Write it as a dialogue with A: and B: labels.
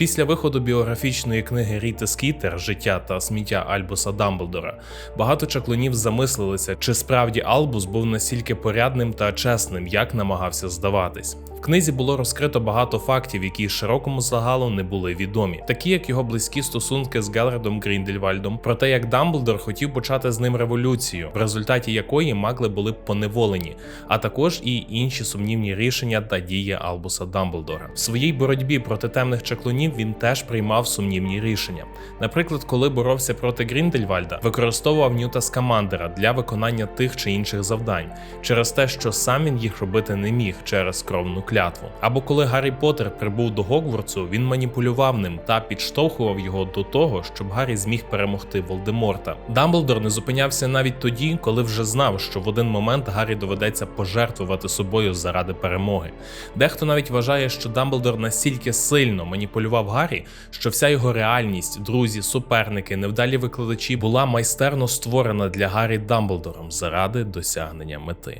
A: Після виходу біографічної книги Ріти Скітер Життя та сміття Альбуса Дамблдора багато чаклунів замислилися, чи справді Албус був настільки порядним та чесним, як намагався здаватись. В книзі було розкрито багато фактів, які широкому загалу не були відомі, такі як його близькі стосунки з Гелредом Гріндельвальдом, про те, як Дамблдор хотів почати з ним революцію, в результаті якої магли були поневолені, а також і інші сумнівні рішення та дії Албуса Дамблдора. В своїй боротьбі проти темних чаклунів він теж приймав сумнівні рішення. Наприклад, коли боровся проти Гріндельвальда, використовував Ньюта Скамандера для виконання тих чи інших завдань, через те, що сам він їх робити не міг через кровну клятву. Або коли Гаррі Поттер прибув до Гогвартсу, він маніпулював ним та підштовхував його до того, щоб Гаррі зміг перемогти Волдеморта. Дамблдор не зупинявся навіть тоді, коли вже знав, що в один момент Гаррі доведеться пожертвувати собою заради перемоги. Дехто навіть вважає, що Дамблдор настільки сильно маніпулював Гаррі, що вся його реальність, друзі, суперники, невдалі викладачі була майстерно створена для Гаррі Дамблдором заради досягнення мети.